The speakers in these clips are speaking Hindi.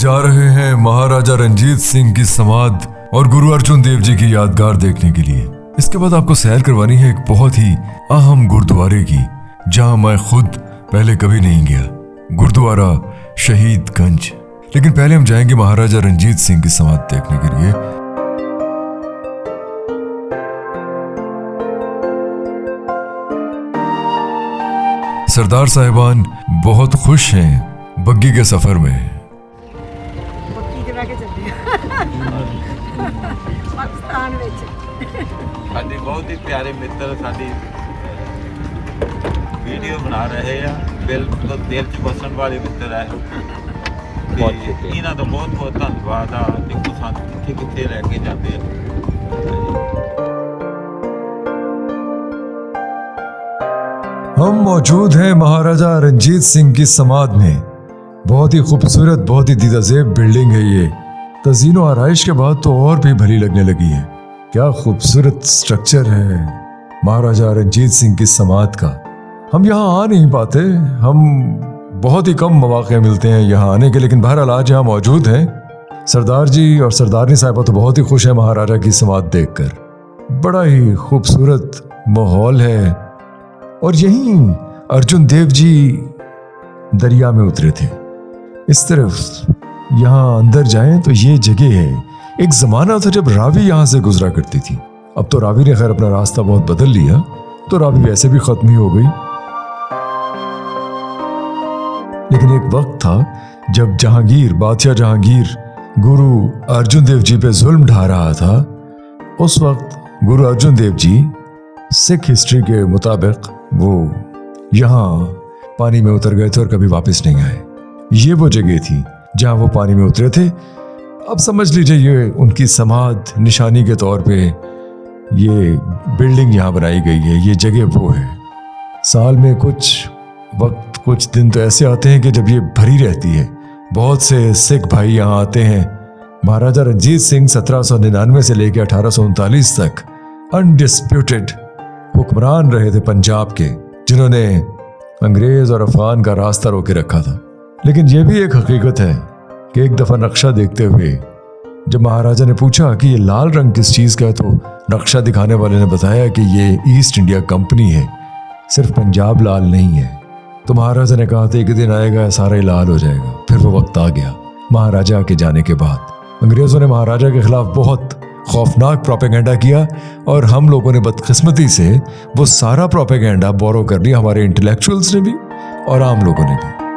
जा रहे हैं महाराजा रंजीत सिंह की समाध और गुरु अर्जुन देव जी की यादगार देखने के लिए। इसके बाद आपको सैर करवानी है एक बहुत ही अहम गुरुद्वारे की, जहाँ मैं खुद पहले कभी नहीं गया। गुरुद्वारा शहीद गंज लेकिन पहले हम जाएँगे महाराजा रंजीत सिंह की समाध देखने के लिए। सरदार साहिबान बहुत खुश हैं बग्गी के सफ़र में ਬਹੁਤ ਹੀ ਪਿਆਰੇ ਮਿੱਤਰ ਸਾਡੀ ਵੀਡੀਓ ਬਣਾ ਰਹੇ ਆ ਬਿਲਕੁਲ ਦਿਲ 'ਚ ਵਸਣ ਵਾਲੇ ਮਿੱਤਰ ਆ ਤੇ ਇਹਨਾਂ ਦਾ ਬਹੁਤ ਬਹੁਤ ਧੰਨਵਾਦ ਆ ਦੇਖੋ ਸਾਨੂੰ ਕਿੱਥੇ ਕਿੱਥੇ ਲੈ ਕੇ ਜਾਂਦੇ ਆ हम मौजूद हैं महाराजा रंजीत सिंह की समाध में बहुत ही खूबसूरत बहुत ही दीदाजेब बिल्डिंग है ये तजीन व आरइश के बाद तो और भी भली लगने लगी है क्या खूबसूरत स्ट्रक्चर है महाराजा रंजीत सिंह की समाध का। हम यहाँ आ नहीं पाते। हम बहुत ही कम मौाक़े मिलते हैं यहाँ आने के, लेकिन बहरहाल आज यहाँ मौजूद हैं। सरदार जी और सरदारनी साहिबा तो बहुत ही खुश हैं महाराजा की समाध देखकर। बड़ा ही खूबसूरत माहौल है। और यहीं अर्जुन देव जी दरिया में उतरे थे। इस तरफ़ यहाँ अंदर जाएँ तो ये जगह है एक जमाना था जब रावी यहाँ से गुजरा करती थी। अब तो रावी ने खैर अपना रास्ता बहुत बदल लिया तो रावी वैसे भी खत्म ही हो गई। लेकिन एक वक्त था जब जहांगीर, बादशाह जहांगीर, गुरु अर्जुन देव जी पे जुल्म ढा रहा था। उस वक्त गुरु अर्जुन देव जी सिख हिस्ट्री के मुताबिक वो यहाँ पानी में उतर गए थे और कभी वापस नहीं आए। ये वो जगह थी जहाँ वो पानी में उतरे थे अब समझ लीजिए ये उनकी समाध निशानी के तौर पे ये बिल्डिंग यहाँ बनाई गई है, ये जगह वो है। साल में कुछ वक्त, कुछ दिन तो ऐसे आते हैं कि जब ये भरी रहती है। बहुत से सिख भाई यहाँ आते हैं। महाराजा रंजीत सिंह सत्रह सौ निन्यानवे से लेकर अठारह सौ उनतालीस तक अनडिस्प्यूटेड हुक्मरान रहे थे पंजाब के, जिन्होंने अंग्रेज़ और अफगान का रास्ता रोके रखा था। लेकिन यह भी एक हकीकत है कि एक दफ़ा नक्शा देखते हुए जब महाराजा ने पूछा कि ये लाल रंग किस चीज़ का है तो नक्शा दिखाने वाले ने बताया कि ये ईस्ट इंडिया कंपनी है, सिर्फ़ पंजाब लाल नहीं है। तो महाराजा ने कहा था एक दिन आएगा, सारा ही लाल हो जाएगा। फिर वो वक्त आ गया, महाराजा के जाने के बाद। अंग्रेज़ों ने महाराजा के खिलाफ बहुत खौफनाक प्रोपेगेंडा किया और हम लोगों ने बदकिस्मती से वो सारा प्रोपेगेंडा बोरो कर लिया, हमारे इंटेलेक्चुअल्स ने भी और आम लोगों ने भी।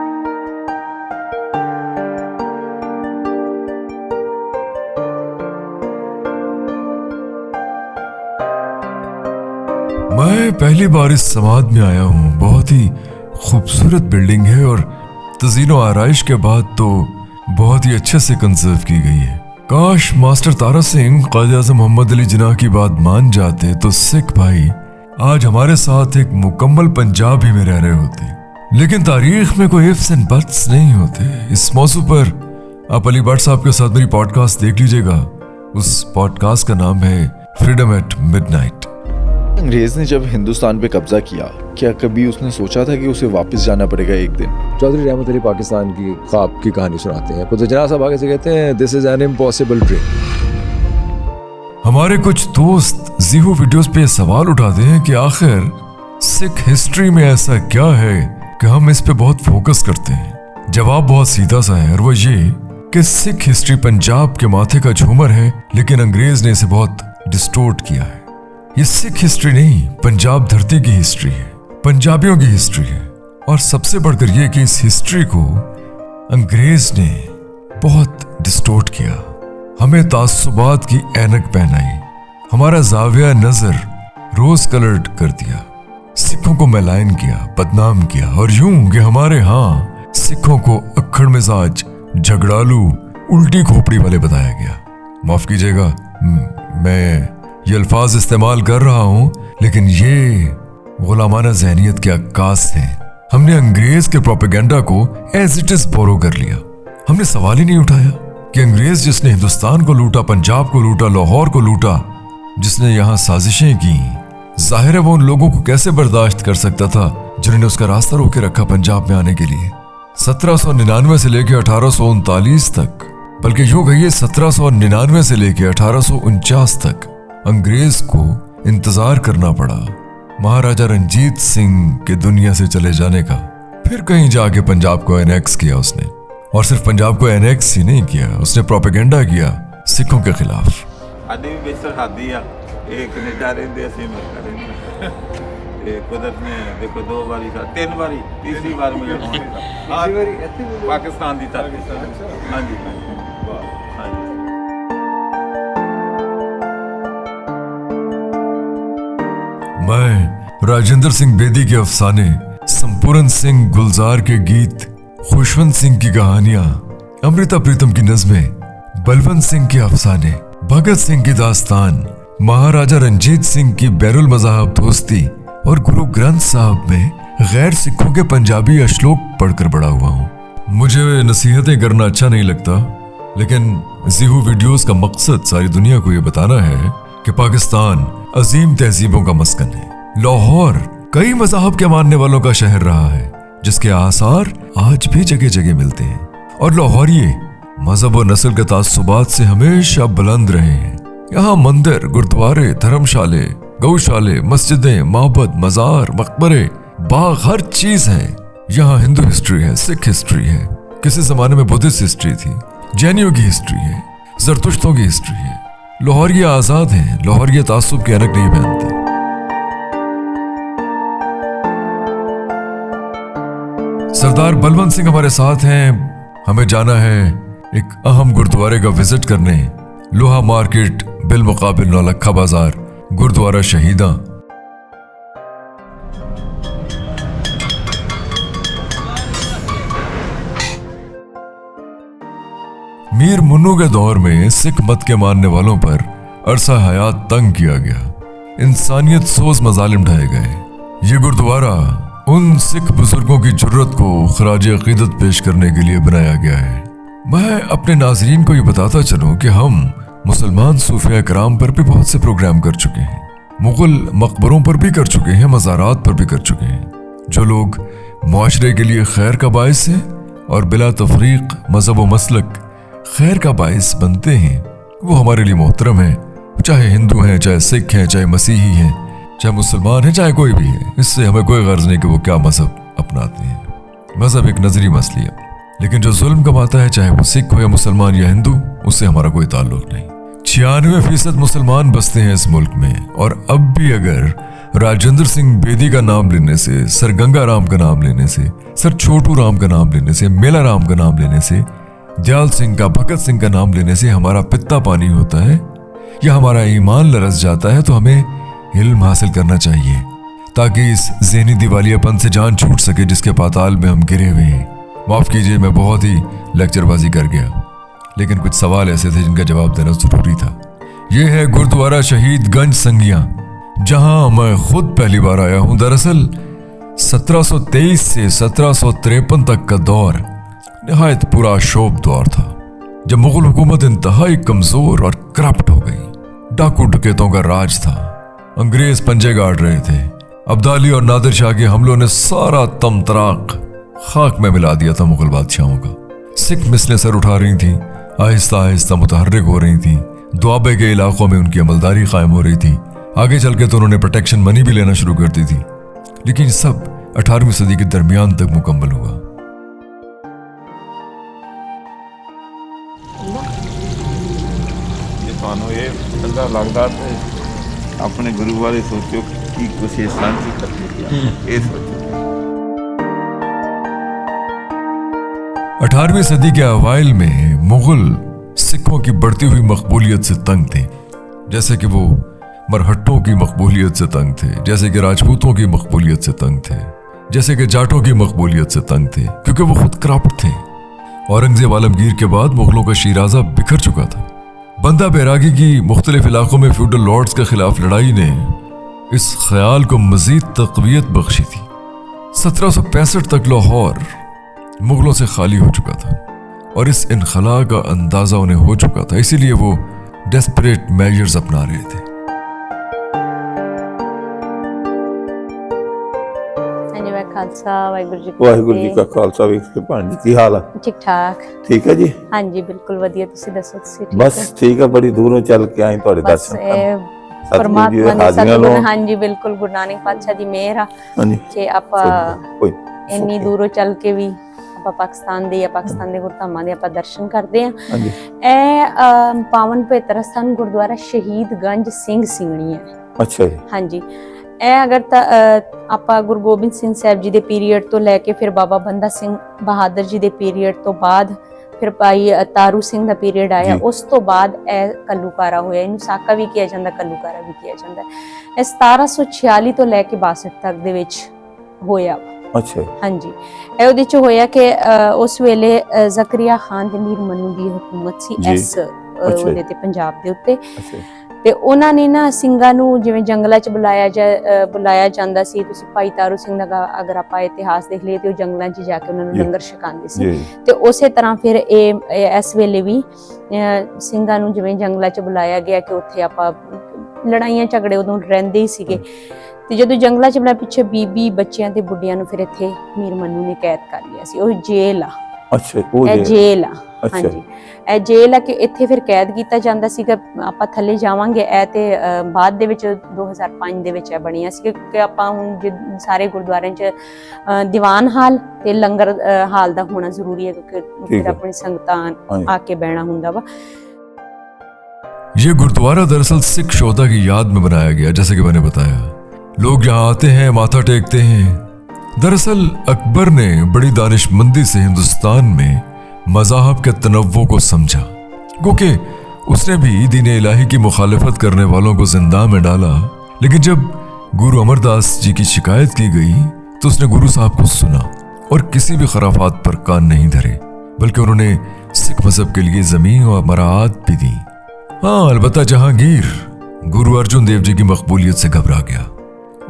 पहली बार इस समाध में आया हूँ। बहुत ही खूबसूरत बिल्डिंग है और तजीनो आरइश के बाद तो बहुत ही अच्छे से कंजर्व की गई है। काश मास्टर तारा सिंह, कायद आज़म मोहम्मद अली जिना की बात मान जाते तो सिख भाई आज हमारे साथ एक मुकम्मल पंजाब ही में रह रहे होते। लेकिन तारीख में कोई इफ्स एंड बट्स नहीं होते। इस मौसू पर आप अली भट्ट साहब के साथ मेरी पॉडकास्ट देख लीजिएगा। उस पॉडकास्ट का नाम है फ्रीडम एट मिडनाइट अंग्रेज़ ने जब हिंदुस्तान पे कब्जा किया क्या कभी उसने सोचा था कि उसे वापस जाना पड़ेगा एक दिन? चौधरी रहमत अली पाकिस्तान की ख्वाब की कहानी सुनाते हैं। कुतुब जनाब साहब आगे से कहते हैं this is an impossible dream हमारे कुछ दोस्त जीहो वीडियोस पे सवाल उठाते हैं कि आखिर सिख हिस्ट्री में ऐसा क्या है कि हम इस पे बहुत फोकस करते हैं? जवाब बहुत सीधा सा है और वो ये कि सिख हिस्ट्री पंजाब के माथे का झूमर है लेकिन अंग्रेज़ ने इसे बहुत डिस्टोर्ट किया है। ये सिख हिस्ट्री नहीं, पंजाब धरती की हिस्ट्री है, पंजाबियों की हिस्ट्री है। और सबसे बढ़कर यह कि इस हिस्ट्री को अंग्रेज़ ने बहुत डिस्टोर्ट किया। हमें तासुबात की ऐनक पहनाई। हमारा जाविया नज़र रोज कलर्ड कर दिया। सिखों को मैलाइन किया, बदनाम किया। और यूँ कि हमारे यहाँ सिखों को अखड़ मिजाज, झगड़ालू, उल्टी खोपड़ी वाले बताया गया। माफ़ कीजिएगा मैं ये अल्फाज इस्तेमाल कर रहा हूँ, लेकिन ये गुलामाना जहनीत के अक्कास हैं हमने अंग्रेज़ के प्रोपेगेंडा को एज इट इज़ बोरो कर लिया। हमने सवाल ही नहीं उठाया कि अंग्रेज़ जिसने हिंदुस्तान को लूटा, पंजाब को लूटा, लाहौर को लूटा, जिसने यहाँ साजिशें की, ज़ाहिर है वो उन लोगों को कैसे बर्दाश्त कर सकता था जिन्होंने उसका रास्ता रोके रखा पंजाब में आने के लिए। 1799 से लेकर अठारह तक, बल्कि यूँ कहिए 1799 से लेकर अठारह तक अंग्रेज को इंतजार करना पड़ा महाराजा रंजीत सिंह के दुनिया से चले जाने का फिर कहीं जाके पंजाब को एनेक्स किया उसने और सिर्फ पंजाब को एनेक्स ही नहीं किया उसने प्रोपेगेंडा किया सिखों के खिलाफ ਸਾਡੇ ਵੀ ਵਿੱਚ ਸਰਹੱਦੀ ਆ ਇਹ ਕੈਨੇਡਾ ਰਹਿੰਦੇ ਅਸੀਂ ਅਮਰੀਕਾ ਰਹਿੰਦੇ ਤੇ ਕੁਦਰਤ ਨੇ ਦੇਖੋ ਦੋ ਵਾਰੀ ਸਾ ਤਿੰਨ ਵਾਰੀ ਤੀਸਰੀ ਵਾਰ ਮਿਲੇ ਹੋਣੇ ਤੀਸਰੀ ਵਾਰੀ ਇੱਥੇ ਪਾਕਿਸਤਾਨ ਦੀ ਧਰਤੀ ਹਾਂਜੀ ਹਾਂਜੀ मैं राजेंद्र सिंह बेदी के अफसाने संपूर्ण सिंह गुलजार के गीत, खुशवंत सिंह की कहानियाँ, अमृता प्रीतम की नज़में, बलवंत सिंह के अफसाने, भगत सिंह की दास्तान, महाराजा रंजीत सिंह की बैरुल मजाहब दोस्ती और गुरु ग्रंथ साहब में गैर सिखों के पंजाबी अश्लोक पढ़कर बड़ा हुआ हूँ। मुझे नसीहतें करना अच्छा नहीं लगता, लेकिन जीहू वीडियोस का मकसद सारी दुनिया को ये बताना है कि पाकिस्तान अजीम तहजीबों का मस्कन है। लाहौर कई मजाहब के मानने वालों का शहर रहा है, जिसके आसार आज भी जगह जगह मिलते हैं। और लाहौरिये मज़हब और नस्ल के तासुबात से हमेशा बुलंद रहे हैं। यहाँ मंदिर, गुरुद्वारे, धर्मशाले गौशाले मस्जिदें मोहब्बत मजार, मकबरे, बाग, हर चीज़ है। यहाँ हिंदू हिस्ट्री है, सिख हिस्ट्री है। किसी जमाने में बुद्धिस्ट हिस्ट्री थी, जैनियों की हिस्ट्री है जरतुश्तों की हिस्ट्री है। लाहौरिया आज़ाद हैं लाहौरिया तासुब की अनक नहीं पहनते। सरदार बलवंत सिंह हमारे साथ हैं, हमें जाना है एक अहम गुरुद्वारे का विज़िट करने, लोहा मार्केट बिल मुकाबिल नौलखा बाज़ार, गुरुद्वारा शहीदा। मीर मुन्नू के दौर में सिख मत के मानने वालों पर अरसा हयात तंग किया गया। इंसानियत सोच मजालिम ढाए गए। ये गुरुद्वारा उन सिख बुज़ुर्गों की ज़रूरत को खराज अकीदत पेश करने के लिए बनाया गया है। मैं अपने नाजरीन को ये बताता चलूँ कि हम मुसलमान सूफिया कराम पर भी बहुत से प्रोग्राम कर चुके हैं। मुगल मकबरों पर भी कर चुके हैं, मज़ारात पर भी कर चुके हैं। जो लोग माशरे के लिए खैर का बायस हैं और बिला तफरीक, मज़हब व मसलक खैर का बायस बनते हैं। वो हमारे लिए मोहतरम है। चाहे हिंदू हैं, चाहे सिख हैं, चाहे मसीही हैं, चाहे मुसलमान है, चाहे कोई भी है। इससे हमें कोई गर्ज नहीं कि वो क्या मज़हब अपनाते हैं। मज़हब एक नजरी मसली है लेकिन जो जुल्म कमाता है, चाहे वो सिख हो या मुसलमान या हिंदू, उससे हमारा कोई ताल्लुक नहीं। छियानवे फ़ीसद मुसलमान बसते हैं इस मुल्क में। और अब भी अगर राजेंद्र सिंह बेदी का नाम लेने से, सर गंगा राम का नाम लेने से, सर छोटू राम का नाम लेने से मेला राम का नाम लेने से दयाल सिंह का, भगत सिंह का नाम लेने से हमारा पित्ता पानी होता है, या हमारा ईमान लरस जाता है तो हमें इल्म हासिल करना चाहिए, ताकि इस जहनी दिवालियापन से जान छूट सके जिसके पाताल में हम गिरे हुए हैं। माफ़ कीजिए, मैं बहुत ही लेक्चरबाजी कर गया, लेकिन कुछ सवाल ऐसे थे जिनका जवाब देना ज़रूरी था। यह है गुरुद्वारा शहीद गंज संगिया जहाँ मैं खुद पहली बार आया हूँ। दरअसल 1723 से सत्रह तक का दौर नहायत पुरा शोभ द्वार था, जब मुगल हुकूमत इंतहाई कमज़ोर और करप्ट हो गई। डाकू डकैतों का राज था। अंग्रेज़ पंजे गाड़ रहे थे। अब्दाली और नादिर शाह के हमलों ने सारा तमतराक खाक में मिला दिया था मुगल बादशाहों का। सिख मिसलें सर उठा रही थी, आहिस्ता आहिस्ता मुतहरक हो रही थी। दुआबे के इलाकों में उनकी अमलदारी कायम हो रही थी। आगे चल के तो उन्होंने प्रोटेक्शन मनी भी लेना शुरू कर दी थी। लेकिन सब अठारहवीं सदी के दरमियान तक मुकम्मल हुआ। ਤੁਹਾਨੂੰ ਇਹ ਚੰਗਾ ਲੱਗਦਾ ਤੇ ਆਪਣੇ ਗੁਰੂ ਬਾਰੇ ਸੋਚੋ ਕੀ ਕੁਛ ਇਹ ਸਾਂਝੀ ਕਰਨੀ ਹੈ ਇਹ ਸੋਚੋ अठारहवीं सदी के अवाइल में मुगल सिखों की बढ़ती हुई मकबूलियत से तंग थे जैसे कि वो मरहट्टों की मकबूलियत से तंग थे जैसे कि राजपूतों की मकबूलियत से तंग थे जैसे कि जाटों की मकबूलियत से तंग थे क्योंकि वो खुद करप्ट थे औरंगजेब आलमगीर के बाद मुगलों का शिराजा बिखर चुका था बंदा बैरागी की मुख्तलिफ़ इलाकों में फ्यूडल लॉर्ड्स के खिलाफ लड़ाई ने इस ख्याल को मजीद तकवीत बख्शी थी सत्रह सौ पैंसठ तक लाहौर मुगलों से खाली हो चुका था और इस इनखला का अंदाज़ा उन्हें हो चुका था, इसीलिए वो डेस्परेट मेजर्स अपना रहे थे। ਖਾਲਸਾ ਵਾਹਿਗੁਰੂ ਜੀ ਕੀ ਵਾਹਿਗੁਰੂ ਜੀ। ਕਾ ਖਾਲਸਾ ਵੀ ਭੈਣ ਜੀ ਕੀ ਹਾਲ ਆ? ਠੀਕ ਠਾਕ ਠੀਕ ਹੈ ਜੀ? ਹਾਂਜੀ ਬਿਲਕੁਲ ਵਧੀਆ ਤੁਸੀਂ ਦੱਸੋ ਤੁਸੀਂ ਠੀਕ ਬਸ? ਠੀਕ ਆ ਬੜੀ ਦੂਰੋਂ ਚੱਲ ਕੇ ਆਏ ਤੁਹਾਡੇ ਦਰਸ਼ਨ ਕਰਨ। ਜੀ ਪਰਮਾਤਮਾ ਸਤਿਗੁਰ ਲਓ। ਹਾਂਜੀ ਬਿਲਕੁਲ ਗੁਰੂ ਨਾਨਕ ਪਾਤਸ਼ਾਹ ਦੀ ਮਿਹਰ ਆ। ਹਾਂਜੀ। ਕਿ ਆਪਾਂ ਇੰਨੀ ਦੂਰੋਂ ਚੱਲ ਕੇ ਵੀ ਆਪਾਂ ਪਾਕਿਸਤਾਨ ਦੇ ਜਾਂ ਪਾਕਿਸਤਾਨ ਦੇ ਗੁਰਧਾਮਾਂ ਦੇ ਆਪਾਂ ਦਰਸ਼ਨ ਕਰਦੇ ਆ। ਇਹ ਪਾਵਨ ਪਵਿੱਤਰ ਸਥਾਨ ਗੁਰਦੁਆਰਾ ਸ਼ਹੀਦ ਗੰਜ ਸਿੰਘ ਸਿੰਘਣੀ ਹੈ। ਅੱਛਾ ਜੀ। ਹਾਂਜੀ। ਇਹ ਅਗਰ ਆਪਾਂ ਗੁਰੂ ਗੋਬਿੰਦ ਸਿੰਘ ਸਾਹਿਬ ਜੀ ਦੇ ਪੀਰੀਅਡ ਤੋਂ ਲੈ ਕੇ ਫਿਰ ਬਾਬਾ ਬੰਦਾ ਸਿੰਘ ਬਹਾਦਰ ਜੀ ਦੇ ਪੀਰੀਅਡ ਤੋਂ ਬਾਅਦ ਫਿਰ ਭਾਈ ਤਾਰੂ ਸਿੰਘ ਦਾ ਪੀਰੀਅਡ ਆਇਆ। ਉਸ ਤੋਂ ਬਾਅਦ ਇਹ ਕੱਲੂਕਾਰਾ ਹੋਇਆ ਇਹਨੂੰ ਸਾਕਾ ਵੀ ਕਿਹਾ ਜਾਂਦਾ ਕੱਲੂਕਾਰਾ ਵੀ ਕਿਹਾ ਜਾਂਦਾ। ਇਹ 1746 ਤੋਂ ਲੈ ਕੇ 62 ਤੱਕ ਦੇ ਵਿੱਚ ਹੋਇਆ ਅੱਛਾ ਹਾਂਜੀ ਇਹ ਉਹਦੇ ਚ ਹੋਇਆ ਕਿ ਉਸ ਵੇਲੇ ਜ਼ਕਰੀਆ ਖਾਨ ਤੇ ਮੀਰ ਮਨੂ ਦੀ ਹਕੂਮਤ ਸੀ। ਇਸ। ਉਹਦੇ ਤੇ ਪੰਜਾਬ ਦੇ ਉੱਤੇ ਅੱਛਾ ਤੇ ਉਹਨਾਂ ਨੇ ਨਾ ਸਿੰਘਾਂ ਨੂੰ ਜਿਵੇਂ ਜੰਗਲਾਂ 'ਚ ਬੁਲਾਇਆ ਜਾ ਬੁਲਾਇਆ ਜਾਂਦਾ ਸੀ ਤੁਸੀਂ ਭਾਈ ਤਾਰੂ ਸਿੰਘ ਦਾ ਅਗਰ ਆਪਾਂ ਇਤਿਹਾਸ ਦੇਖ ਲਈਏ ਤੇ ਉਹ ਜੰਗਲਾਂ 'ਚ ਜਾ ਕੇ ਉਹਨਾਂ ਨੂੰ। ਲੰਗਰ ਛਕਾਉਂਦੇ ਸੀ। ਤੇ ਉਸੇ ਤਰ੍ਹਾਂ ਫਿਰ ਇਹ ਇਸ ਵੇਲੇ ਵੀ ਸਿੰਘਾਂ ਨੂੰ ਜਿਵੇਂ ਜੰਗਲਾਂ 'ਚ ਬੁਲਾਇਆ ਗਿਆ ਕਿ ਉੱਥੇ ਆਪਾਂ ਲੜਾਈਆਂ ਝਗੜੇ ਉਦੋਂ ਰਹਿੰਦੇ ਹੀ ਸੀਗੇ। ਤੇ ਜਦੋਂ ਜੰਗਲਾਂ 'ਚ ਬਣਾ ਪਿੱਛੇ ਬੀਬੀ ਬੱਚਿਆਂ ਤੇ ਬੁੱਢਿਆਂ ਨੂੰ ਫਿਰ ਇੱਥੇ ਮੀਰ ਮੰਨੂ ਨੇ ਕੈਦ ਕਰ ਲਿਆ ਸੀ। ਉਹ ਜੇਲ੍ਹ ਆ। ਅੱਛਾ ਉਹ ਜੇਲ੍ਹ ਆ। ਹਾਂਜੀ। ਇਹ ਜੇਲ੍ਹ ਆ ਕਿ ਇੱਥੇ ਫਿਰ ਕੈਦ ਕੀਤਾ ਜਾਂਦਾ ਸੀਗਾ ਆਪਾਂ ਥੱਲੇ ਜਾਵਾਂਗੇ ਇਹ ਤੇ ਅਹ, ਬਾਅਦ ਦੇ ਵਿੱਚ 2005 ਦੇ ਵਿੱਚ ਇਹ ਬਣੀਆਂ ਸੀ ਕਿਉਂਕਿ ਆਪਾਂ ਹੁਣ ਜਿ- ਸਾਰੇ ਗੁਰਦੁਆਰਿਆਂ 'ਚ ਅਹ, ਦੀਵਾਨ ਹਾਲ ਤੇ ਲੰਗਰ ਅਹ, ਹਾਲ ਦਾ ਹੋਣਾ ਜ਼ਰੂਰੀ ਹੈ ਕਿਉਂਕਿ ਫਿਰ ਹੈ। ਆਪਣੀ ਸੰਗਤਾਂ ਹਾਂਜੀ। ਆ ਕੇ ਬਹਿਣਾ ਹੁੰਦਾ ਵਾ ये गुरुद्वारा दरअसल सिख शोधा की याद में बनाया गया जैसे कि मैंने बताया लोग यहाँ आते हैं माथा टेकते हैं दरअसल अकबर ने बड़ी दानिशमंदी से हिंदुस्तान में मजाहब के तनव्वो को समझा। क्योंकि उसने भी दीन इलाही की मुखालफत करने वालों को ज़िंदा में डाला। लेकिन जब गुरु अमरदास जी की शिकायत की गई तो उसने गुरु साहब को सुना और किसी भी खराफात पर कान नहीं धरे, बल्कि उन्होंने सिख मज़हब के लिए ज़मीन और मराहत भी दी। हाँ अलबत्ता जहांगीर गुरु अर्जुन देव जी की मकबूलियत से घबरा गया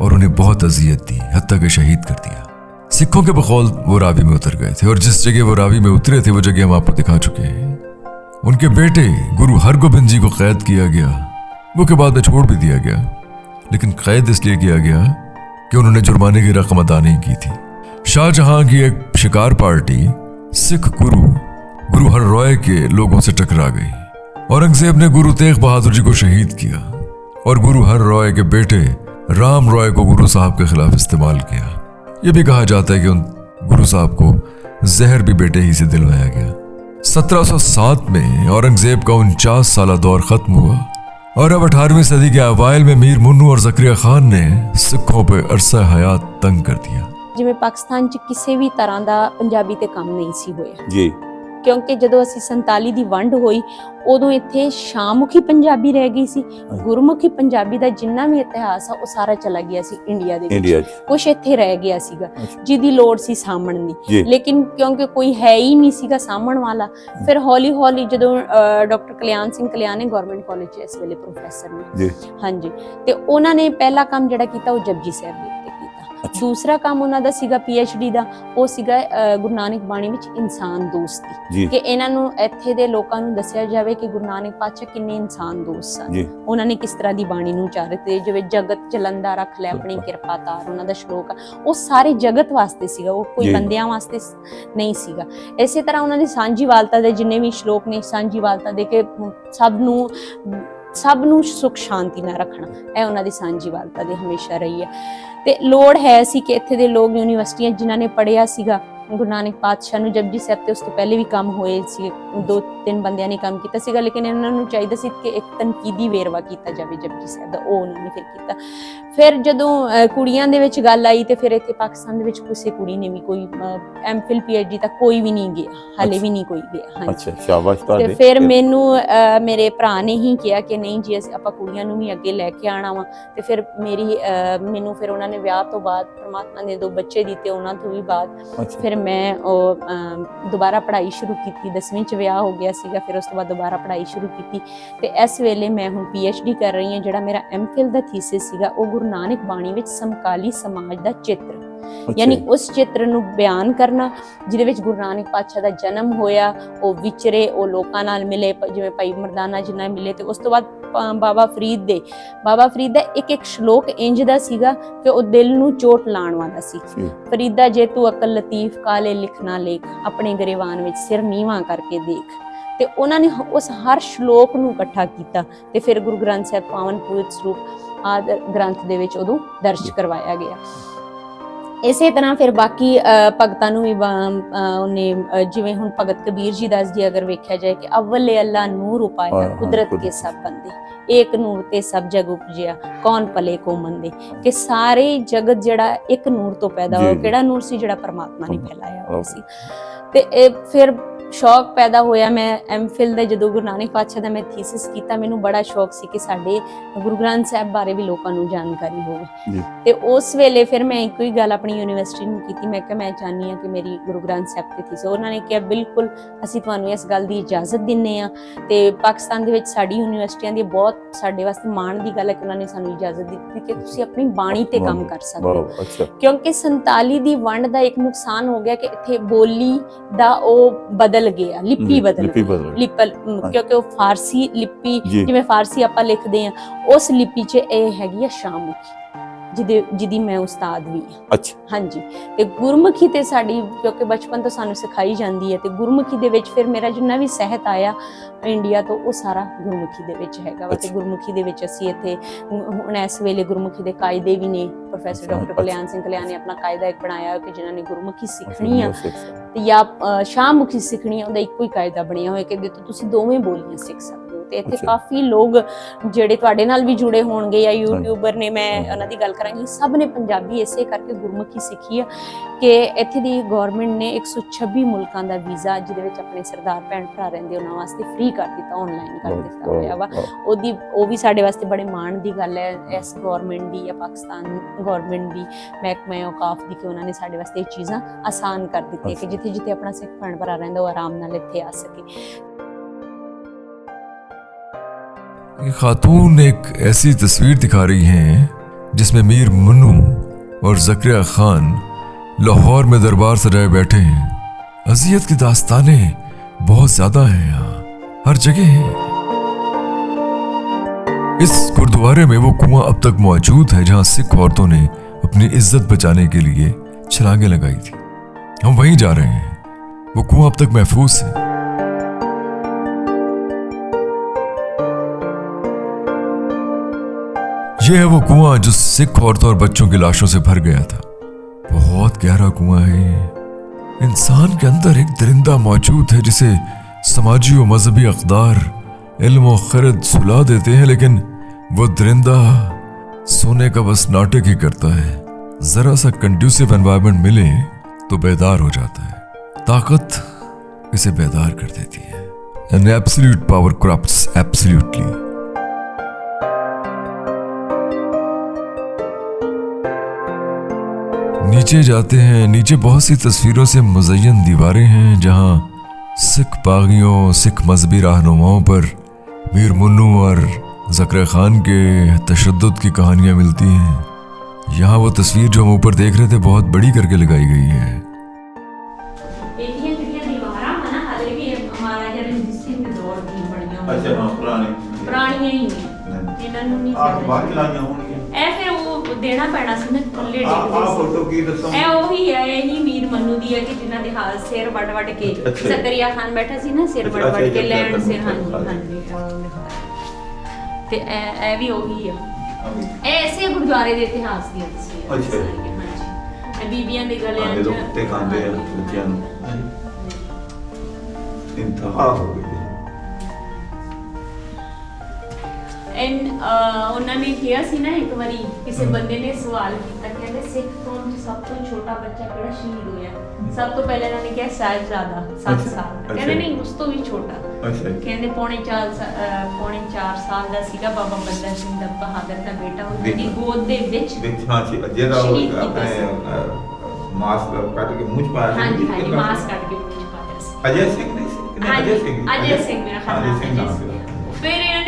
और उन्हें बहुत अजियत दी हती के शहीद कर दिया। सिखों के बखौल वो रावी में उतर गए थे और जिस जगह वो रावी में उतरे थे, वो जगह हम आपको दिखा चुके हैं। उनके बेटे गुरु हरगोबिंद जी को कैद किया गया। वो के बाद में छोड़ भी दिया गया। लेकिन कैद इसलिए किया गया कि उन्होंने जुर्माने की रकम अदा नहीं की थी। शाहजहां की एक शिकार पार्टी सिख गुरु गुरु हर रॉय के लोगों से टकरा गई। औरंगज़ेब ने गुरु तेग बहादुर जी को शहीद किया और गुरु हर रॉय के बेटे राम रॉय को गुरु साहब के खिलाफ इस्तेमाल किया। यह भी कहा जाता है कि उन गुरु साहब को जहर भी बेटे ही से दिलवाया गया। 1707 में औरंगज़ेब का उनचास साल दौर खत्म हुआ और अब अठारहवीं सदी के अवाइल में मीर मुन्नू और जक्रिया खान ने सिखों पर अरसा हयात तंग कर दिया। जिम्मे पाकिस्तान च किसी भी तरह का पंजाबी ते काम नहीं सी होया। जी। ਕਿਉਂਕਿ ਜਦੋਂ ਅਸੀਂ 47 ਦੀ ਵੰਡ ਹੋਈ ਉਦੋਂ ਇੱਥੇ ਸ਼ਾਮੁਖੀ ਪੰਜਾਬੀ ਰਹਿ ਗਈ ਸੀ। ਗੁਰਮੁਖੀ ਪੰਜਾਬੀ ਦਾ ਜਿੰਨਾ ਵੀ ਇਤਿਹਾਸ ਆ ਉਹ ਸਾਰਾ ਚਲਾ ਗਿਆ ਸੀ ਇੰਡੀਆ ਦੇ ਵਿੱਚ। ਕੁਛ ਇੱਥੇ ਰਹਿ ਗਿਆ ਸੀਗਾ। ਜਿਹਦੀ ਲੋੜ ਸੀ ਜੀ। ਦੀ। ਲੇਕਿਨ ਕਿਉਂਕਿ ਕੋਈ ਹੈ ਹੀ ਨਹੀਂ ਸੀਗਾ ਸਾਂਭਣ ਵਾਲਾ ਫਿਰ ਹੌਲੀ ਹੌਲੀ ਜਦੋਂ ਡਾਕਟਰ ਕਲਿਆਣ ਸਿੰਘ ਕਲਿਆਣੇ ਗਵਰਨਮੈਂਟ ਕਾਲਜ ਇਸ ਵੇਲੇ ਪ੍ਰੋਫੈਸਰ ਨੇ। ਹਾਂਜੀ। ਤੇ ਉਹਨਾਂ ਨੇ ਪਹਿਲਾ ਕੰਮ ਜਿਹੜਾ ਕੀਤਾ ਉਹ ਜਪਜੀ ਸਾਹਿਬ ਦੇ। ਦੂਸਰਾ ਕੰਮ ਉਹਨਾਂ ਦਾ ਸੀਗਾ ਡੀ ਦਾ ਉਹ ਸੀਗਾ ਗੁਰੂ ਨਾਨਕ ਬਾਣੀ ਵਿੱਚ ਇਨਸਾਨ ਦੋਸਤੀ। ਕਿ ਇਹਨਾਂ ਨੂੰ ਇੱਥੇ ਦੇ ਲੋਕਾਂ ਨੂੰ ਦੱਸਿਆ ਜਾਵੇ ਕਿ ਗੁਰੂ ਨਾਨਕ ਪਾਤਸ਼ਾਹ ਕਿੰਨੇ ਇਨਸਾਨ ਦੋਸਤ ਸਨ। ਉਹਨਾਂ ਨੇ ਕਿਸ ਤਰ੍ਹਾਂ ਦੀ ਬਾਣੀ ਨੂੰ ਉਚਾਰਿਤ ਤੇ ਜਿਵੇਂ ਜਗਤ ਚਲੰਦਾ ਰੱਖ ਲੈ ਆਪਣੀ ਕਿਰਪਾ ਤਾਰ ਉਹਨਾਂ ਦਾ ਸ਼ਲੋਕ ਉਹ ਸਾਰੇ ਜਗਤ ਵਾਸਤੇ ਸੀਗਾ ਉਹ ਕੋਈ। ਬੰਦਿਆਂ ਵਾਸਤੇ ਨਹੀਂ ਸੀਗਾ। ਇਸੇ ਤਰ੍ਹਾਂ ਉਹਨਾਂ ਦੀ ਸਾਂਝੀ ਵਾਲਤਾ ਦੇ ਜਿੰਨੇ ਵੀ ਸ਼ਲੋਕ ਨੇ ਸਾਂਝੀ ਵਾਲਤਾ ਦੇ ਕੇ ਸਭ ਨੂੰ ਸਭ ਨੂੰ ਸੁਖ ਸ਼ਾਂਤੀ ਨਾਲ ਰੱਖਣਾ ਇਹ ਉਹਨਾਂ ਦੀ ਸਾਂਝੀ ਵਾਲਤਾ ਦੇ ਹਮੇਸ਼ਾ ਰਹੀ ਹੈ। ਤੇ ਲੋੜ ਹੈ ਸੀ ਕਿ ਇੱਥੇ ਦੇ ਲੋਕ ਯੂਨੀਵਰਸਿਟੀਆਂ ਜਿਨ੍ਹਾਂ ਨੇ ਪੜ੍ਹਿਆ ਸੀਗਾ, ਗੁਰੂ ਨਾਨਕ ਪਾਤਸ਼ਾਹ ਨੂੰ, ਜਪਜੀ ਸਾਹਿਬ ਤੇ ਉਸ ਤੋਂ ਪਹਿਲੇ ਵੀ ਕੰਮ ਹੋਏ ਸੀ, ਦੋ ਤਿੰਨ ਬੰਦਿਆਂ ਨੇ ਕੰਮ ਕੀਤਾ ਸੀਗਾ, ਲੇਕਿਨ ਇਹਨਾਂ ਨੂੰ ਚਾਹੀਦਾ ਸੀ ਕਿ ਇੱਕ ਤਨਕੀਦੀ ਵੇਰਵਾ ਕੀਤਾ ਜਾਵੇ ਜਪਜੀ ਸਾਹਿਬ ਦਾ, ਉਹ ਉਹਨਾਂ ਨੇ ਫਿਰ ਕੀਤਾ। ਫਿਰ ਜਦੋਂ ਕੁੜੀਆਂ ਦੇ ਵਿੱਚ ਗੱਲ ਆਈ ਤੇ ਫਿਰ ਇੱਥੇ ਪਾਕਿਸਤਾਨ ਦੇ ਵਿੱਚ ਕਿਸੇ ਕੁੜੀ ਨੇ ਵੀ ਕੋਈ ਐਮਫਿਲ ਪੀਐਚਡੀ ਤੱਕ ਕੋਈ ਵੀ ਨਹੀਂ ਗਿਆ ਹਾਲੇ ਵੀ ਨਹੀਂ ਕੋਈ ਗਿਆ ਹਾਂਜੀ। ਅੱਛਾ ਸ਼ਾਬਾਸ਼ ਤੇ ਤੁਹਾਡੇ। ਫਿਰ ਮੈਨੂੰ ਮੇਰੇ ਭਰਾ ਨੇ ਹੀ ਕਿਹਾ ਕਿ ਨਹੀਂ ਜੀ ਅਸੀਂ ਆਪਾਂ ਕੁੜੀਆਂ ਨੂੰ ਵੀ ਅੱਗੇ ਲੈ ਕੇ ਆਣਾ ਵਾ। ਤੇ ਫਿਰ ਮੇਰੀ ਮੈਨੂੰ ਫਿਰ ਉਹਨਾਂ ਨੇ ਵਿਆਹ ਤੋਂ ਬਾਅਦ ਪ੍ਰਮਾਤਮਾ ਨੇ ਦੋ ਬੱਚੇ ਦਿੱਤੇ ਉਹਨਾਂ ਤੋਂ ਵੀ ਬਾਅਦ। ਫਿਰ ਮੈਂ ਉਹ ਦੁਬਾਰਾ ਪੜ੍ਹਾਈ ਸ਼ੁਰੂ ਕੀਤੀ 10ਵੀਂ ਚ ਵਿਆਹ ਹੋ ਗਿਆ ਸੀਗਾ ਫਿਰ ਉਸ ਤੋਂ ਬਾਅਦ ਦੁਬਾਰਾ ਪੜ੍ਹਾਈ ਸ਼ੁਰੂ ਕੀਤੀ। ਤੇ ਇਸ ਵੇਲੇ ਮੈਂ ਹੁਣ ਡੀ ਕਰ ਰਹੀ ਹਾਂ ਜਿਹੜਾ ਮੇਰਾ ਐਮਫਿਲ ਦਾ ਥੀਸਿਸ ਸੀਗਾ ਉਹ ਗੁਰੂ ਨਾਨਕ ਬਾਣੀ ਵਿੱਚ ਸਮਕਾਲੀ ਸਮਾਜ ਦਾ ਚਿੱਤਰ। ਯਾਨੀ ਉਸ ਚਿੱਤਰ ਨੂੰ ਬਿਆਨ ਕਰਨਾ ਜਿਹਦੇ ਵਿੱਚ ਗੁਰੂ ਨਾਨਕ ਪਾਤਸ਼ਾਹ ਦਾ ਜਨਮ ਹੋਇਆ ਉਹ ਵਿਚਰੇ ਉਹ ਲੋਕਾਂ ਨਾਲ ਮਿਲੇ ਜਿਵੇਂ ਭਾਈ ਮਰਦਾਨਾ ਜੀ ਨਾਲ ਮਿਲੇ ਤੇ ਉਸ ਤੋਂ ਬਾਅਦ ਬਾਬਾ ਫਰੀਦ ਦੇ ਬਾਬਾ ਫਰੀਦ ਦਾ ਇੱਕ ਇੱਕ ਸ਼ਲੋਕ ਇੰਜ ਦਾ ਸੀਗਾ ਕਿ ਉਹ ਦਿਲ ਨੂੰ ਚੋਟ ਲਾਉਣ ਵਾਲਾ ਸੀ। ਫਰੀਦਾ ਜੇ ਤੂੰ ਅਕਲ ਲਤੀਫ ਕਾਲੇ ਲਿਖਣਾ ਲੇਖ ਆਪਣੇ ਗਰੇਵਾਨ ਵਿੱਚ ਸਿਰ ਨੀਵਾਂ ਕਰਕੇ ਦੇਖ। ਤੇ ਉਹਨਾਂ ਨੇ ਉਸ ਹਰ ਸ਼ਲੋਕ ਨੂੰ ਇਕੱਠਾ ਕੀਤਾ ਤੇ ਫਿਰ ਗੁਰੂ ਗ੍ਰੰਥ ਸਾਹਿਬ ਪਾਵਨ ਪੂਰਿਤ ਸਰੂਪ ਆਦ ਗ੍ਰੰਥ ਦੇ ਵਿੱਚ ਉਦੋਂ ਦਰਜ ਕਰਵਾਇਆ ਗਿਆ ਇਸੇ ਤਰ੍ਹਾਂ ਫਿਰ ਬਾਕੀ ਭਗਤਾਂ ਨੂੰ ਵੀ ਉਹਨੇ ਜਿਵੇਂ ਹੁਣ ਭਗਤ ਕਬੀਰ ਜੀ ਦੱਸ ਜੀ ਅਗਰ ਵੇਖਿਆ ਜਾਏ ਕਿ ਅਵਲ ਅੱਲਾ ਨੂਰ ਉਪਾਇਆ ਕੁਦਰਤ ਕੇ ਸਭ ਬੰਦੇ ਏਕ ਨੂਰ ਤੇ ਸਭ ਜਗ ਉਪਜਿਆ ਕੌਣ ਭਲੇ ਕੋ ਮੰਦੇ ਕਿ ਸਾਰੇ ਜਗਤ ਜਿਹੜਾ ਇੱਕ ਨੂਰ ਤੋਂ ਪੈਦਾ ਹੋਇਆ। ਕਿਹੜਾ ਨੂਰ ਸੀ ਜਿਹੜਾ ਪਰਮਾਤਮਾ ਨੇ ਫੈਲਾਇਆ ਹੋਇਆ। ਸੀ ਤੇ ਇਹ ਫਿਰ ਸ਼ੌਕ ਪੈਦਾ ਹੋਇਆ ਮੈਂ ਐਮਫਿਲ ਦੇ ਜਦੋਂ ਗੁਰੂ ਨਾਨਕ ਪਾਤਸ਼ਾਹ ਦਾ ਮੈਂ ਥੀਸਿਸ ਕੀਤਾ ਮੈਨੂੰ ਬੜਾ ਸ਼ੌਕ ਸੀ ਕਿ ਸਾਡੇ ਗੁਰੂ ਗ੍ਰੰਥ ਸਾਹਿਬ ਬਾਰੇ ਵੀ ਲੋਕਾਂ ਨੂੰ ਜਾਣਕਾਰੀ ਹੋਵੇ। ਤੇ ਉਸ ਵੇਲੇ ਫਿਰ ਮੈਂ ਇੱਕੋ ਹੀ ਗੱਲ ਆਪਣੀ ਯੂਨੀਵਰਸਿਟੀ ਨੂੰ ਕੀਤੀ ਮੈਂ ਕਿਹਾ ਮੈਂ ਚਾਹਨੀ ਆ ਕਿ ਮੇਰੀ ਗੁਰੂ ਗ੍ਰੰਥ ਸਾਹਿਬ ਤੇ ਥੀਸਿਸ ਉਹਨਾਂ ਨੇ ਕਿਹਾ ਬਿਲਕੁਲ ਅਸੀਂ ਤੁਹਾਨੂੰ ਇਸ ਗੱਲ ਦੀ ਇਜਾਜ਼ਤ ਦਿੰਨੇ ਆ ਤੇ ਪਾਕਿਸਤਾਨ ਦੇ ਵਿੱਚ ਸਾਡੀ ਯੂਨੀਵਰਸਿਟੀਆਂ ਦੀ ਬਹੁਤ ਸਾਡੇ ਵਾਸਤੇ ਮਾਣ ਦੀ ਗੱਲ ਹੈ ਕਿ ਉਹਨਾਂ ਨੇ ਸਾਨੂੰ ਇਜਾਜ਼ਤ ਦਿੱਤੀ ਕਿ ਤੁਸੀਂ ਆਪਣੀ ਬਾਣੀ ਤੇ ਕੰਮ ਕਰ ਸਕਦੇ ਹੋ। ਕਿਉਂਕਿ 47 ਦੀ ਵੰਡ ਦਾ ਇੱਕ ਨੁਕਸਾਨ ਹੋ ਗਿਆ ਕਿ ਇੱਥੇ ਬੋਲੀ ਦਾ ਉਹ ਬਦਲ ਗਿਆ ਲਿਪੀ ਬਦਲ ਲਿਪੀ। ਬਦਲ ਹਾਂ। ਕਿਉਂਕਿ ਉਹ ਫਾਰਸੀ ਲਿਪੀ। ਜਿਵੇਂ ਫਾਰਸੀ ਆਪਾਂ ਲਿਖਦੇ ਆ ਉਸ ਲਿਪੀ 'ਚ ਇਹ ਹੈਗੀ ਆ ਸ਼ਾਮੁਖੀ ਜਿਹਦੇ ਜਿਹਦੀ ਮੈਂ ਉਸਤਾਦ ਵੀ ਹਾਂ। ਅੱਛਾ। ਹਾਂਜੀ। ਤੇ ਗੁਰਮੁਖੀ ਤੇ ਸਾਡੀ ਕਿਉਂਕਿ ਬਚਪਨ ਤੋਂ ਸਾਨੂੰ ਸਿਖਾਈ ਜਾਂਦੀ ਹੈ ਤੇ ਗੁਰਮੁਖੀ ਦੇ ਵਿੱਚ ਫਿਰ ਮੇਰਾ ਜਿੰਨਾ ਵੀ ਸਹਿਤ ਆਇਆ ਇੰਡੀਆ ਤੋਂ ਉਹ ਸਾਰਾ ਗੁਰਮੁਖੀ ਦੇ ਵਿੱਚ ਹੈਗਾ ਵਾ। ਤੇ। ਗੁਰਮੁਖੀ ਦੇ ਵਿੱਚ ਅਸੀਂ ਇੱਥੇ ਹੁਣ ਇਸ ਵੇਲੇ ਗੁਰਮੁਖੀ ਦੇ ਕਾਇਦੇ ਵੀ ਨੇ। Professor doctor. ਕਲਿਆਣ ਸਿੰਘ ਕਲਿਆਣ ਨੇ ਆਪਣਾ ਕਾਇਦਾ ਇੱਕ ਬਣਾਇਆ ਕਿ ਜਿਨ੍ਹਾਂ ਨੇ ਗੁਰਮੁਖੀ ਸਿੱਖਣੀ ਆ। ਤੇ ਜਾਂ ਸ਼ਾਹਮੁਖੀ ਸਿੱਖਣੀ ਆ ਉਹਦਾ ਇੱਕੋ ਹੀ ਕਾਇਦਾ ਬਣਿਆ ਹੋਇਆ ਕਿ ਤੁਸੀਂ ਦੋਵੇਂ ਬੋਲੀਆਂ ਸਿੱਖ ਸਕਦੇ ਤੇ ਇੱਥੇ। ਕਾਫੀ ਲੋਕ ਜਿਹੜੇ ਤੁਹਾਡੇ ਨਾਲ ਵੀ ਜੁੜੇ ਹੋਣਗੇ ਜਾਂ ਯੂਟਿਊਬਰ ਨੇ ਮੈਂ। ਉਹਨਾਂ ਦੀ ਗੱਲ ਕਰਾਂਗੀ ਸਭ ਨੇ ਪੰਜਾਬੀ ਇਸੇ ਕਰਕੇ ਗੁਰਮੁਖੀ ਸਿੱਖੀ ਆ ਕਿ ਇੱਥੇ ਦੀ ਗਵਰਨਮੈਂਟ ਨੇ 126 ਮੁਲਕਾਂ ਦਾ ਵੀਜ਼ਾ ਜਿਹਦੇ ਵਿੱਚ ਆਪਣੇ ਸਰਦਾਰ ਭੈਣ ਭਰਾ ਰਹਿੰਦੇ ਉਹਨਾਂ ਵਾਸਤੇ ਫ੍ਰੀ ਕਰ ਦਿੱਤਾ ਆਨਲਾਈਨ ਕਰ ਦਿੱਤਾ ਹੋਇਆ ਵਾ ਉਹਦੀ ਉਹ ਵੀ ਸਾਡੇ ਵਾਸਤੇ ਬੜੇ ਮਾਣ ਦੀ ਗੱਲ ਹੈ ਇਸ ਗਵਰਨਮੈਂਟ ਦੀ ਜਾਂ ਪਾਕਿਸਤਾਨ ਗਵਰਨਮੈਂਟ ਦੀ ਮਹਿਕਮੇ ਔਕਾਫ ਦੀ ਕਿ ਉਹਨਾਂ ਨੇ ਸਾਡੇ ਵਾਸਤੇ ਇਹ ਚੀਜ਼ਾਂ ਆਸਾਨ ਕਰ ਦਿੱਤੀਆਂ ਕਿ। ਜਿੱਥੇ ਜਿੱਥੇ ਆਪਣਾ ਸਿੱਖ ਭੈਣ ਭਰਾ ਰਹਿੰਦਾ ਉਹ ਆਰਾਮ ਨਾਲ ਇੱਥੇ ਆ ਸਕੇ खातून एक ऐसी तस्वीर दिखा रही हैं जिसमें मीर मुन्नू और जक्रिया खान लाहौर में दरबार सजाए बैठे हैं। अजियत की दास्तानें बहुत ज़्यादा हैं यहाँ। हर जगह हैं। इस गुरुद्वारे में वो कुआँ अब तक मौजूद है जहाँ सिख औरतों ने अपनी इज़्ज़त बचाने के लिए छलांगे लगाई थी। हम वहीं जा रहे हैं। वो कुआँ अब तक महफूज है। ये है वो कुआँ जो सिख औरतों और बच्चों की लाशों से भर गया था। बहुत गहरा कुआँ है इंसान के अंदर एक दरिंदा मौजूद है जिसे समाजी और मजहबी अकदार इल्म और खरद सुला देते हैं, लेकिन वो दरिंदा सोने का बस नाटक ही करता है। जरा सा कंड्यूसिव एनवायरनमेंट मिले तो बेदार हो जाता है। ताकत इसे बेदार कर देती है। And absolute power corrupts absolutely नीचे जाते हैं नीचे बहुत सी तस्वीरों से मुजयन दीवारें हैं जहाँ सिख पागियों सिख मजहबी रहनुमाओं पर मीर मुन्नू और जक्र खान के तशद की कहानियाँ मिलती हैं। यहाँ वो तस्वीर जो हम ऊपर देख रहे थे बहुत बड़ी करके लगाई गई है। अच्छा हाँ पुरानी। है ही। नहीं। ਦੇਣਾ ਪੈਣਾ ਸੀ ਨਾ ਥੱਲੇ ਆ ਆ ਫੋਟੋ ਕੀ ਦੱਸੋ? ਇਹ ਉਹੀ ਹੈ ਇਹੀ ਮੀਰ ਮੰਨੂ ਦੀ ਹੈ ਕਿ ਜਿਨ੍ਹਾਂ ਦੇ ਹਾਲ ਸਿਰ ਵੱਡ ਵੱਡ ਕੇ ਅੱਛਾ। ਜ਼ਕਰੀਆ ਖਾਨ ਬੈਠਾ ਸੀ ਨਾ ਸਿਰ ਅੱਛਾ, ਵੱਡ ਵੱਡ ਅੱਛਾ, ਕੇ ਅੱਛਾ, ਲੈਣ ਸਿਰ ਅੱਛਾ, ਹਾਂਜੀ ਅੱਛਾ। ਹਾਂਜੀ। ਤੇ ਇਹ ਇਹ ਵੀ ਉਹੀ ਆ। ਇਹ ਐਸੇ ਗੁਰਦੁਆਰੇ ਦੇ ਇਤਿਹਾਸ ਤਸਵੀਰਾਂ ਅੱਛਾ। ਸਾਰੀਆਂ, ਹਾਂਜੀ। ਇਹ ਬੀਬੀਆਂ ਦੇ ਗਲਿਆਂ ਆਂਦੇ ਲੋਕ ਤੇ ਖਾਂਦੇ ਆ ਹਾਂਜੀ, ਬੱਚਿਆਂ ਨੂੰ। ਇੰਤਹਾ ਹੋ ਗਈ ਐਨ ਉਹਨਾਂ ਨੇ ਕਿਹਾ ਸੀ ਨਾ ਇੱਕ ਵਾਰੀ ਕਿਸੇ ਬੰਦੇ ਨੇ ਸਵਾਲ ਕੀਤਾ ਕਹਿੰਦੇ ਸਿੱਖ ਕੌਮ 'ਚ ਸਭ ਤੋਂ ਛੋਟਾ ਬੱਚਾ ਕਿਹੜਾ ਸ਼ਹੀਦ ਹੋਇਆ? ਸਭ ਤੋਂ ਪਹਿਲਾਂ ਇਹਨਾਂ ਨੇ ਕਿਹਾ ਸਾਹਿਬਜ਼ਾਦਾ 7 ਅੱਛਾ, ਸਾਲ ਅੱਛਾ। ਕਹਿੰਦੇ ਨਹੀਂ ਉਸ ਤੋਂ ਵੀ ਛੋਟਾ। ਕਹਿੰਦੇ ਪੌਣੇ 4 ਪੌਣੇ 4 ਸਾਲ ਦਾ ਸੀਗਾ ਬਾਬਾ ਬੰਦਾ ਸਿੰਘ ਦਾ ਬਹਾਦਰ ਦਾ ਬੇਟਾ ਉਹਨਾਂ ਦੀ। ਗੋਦ ਦੇ ਵਿੱਚ ਵਿੱਚ ਹਾਂ ਸੀ ਜਿਹੜਾ ਸ਼ਹੀਦ ਉਹ ਆਪਣੇ ਸੀ। ਅਹ, ਮਾਸਕ ਕੱਟ ਕੇ ਮੂੰਹ ਪਾਇਆ ਹਾਂਜੀ ਤਰ੍ਹਾਂ? ਮਾਸ ਕੱਢ ਕੇ ਮੁੰਹ ਪਾਇਆ ਸੀ। ਅਜੇ ਸਿੰਘ ਨਹੀਂ ਸੀ? ਅਜੇ ਸਿੰਘ ਅਜੇ ਸਿੰਘ ਮੇਰਾ ਖਿਆਲ ਅਜੇ ਸਿੰਘ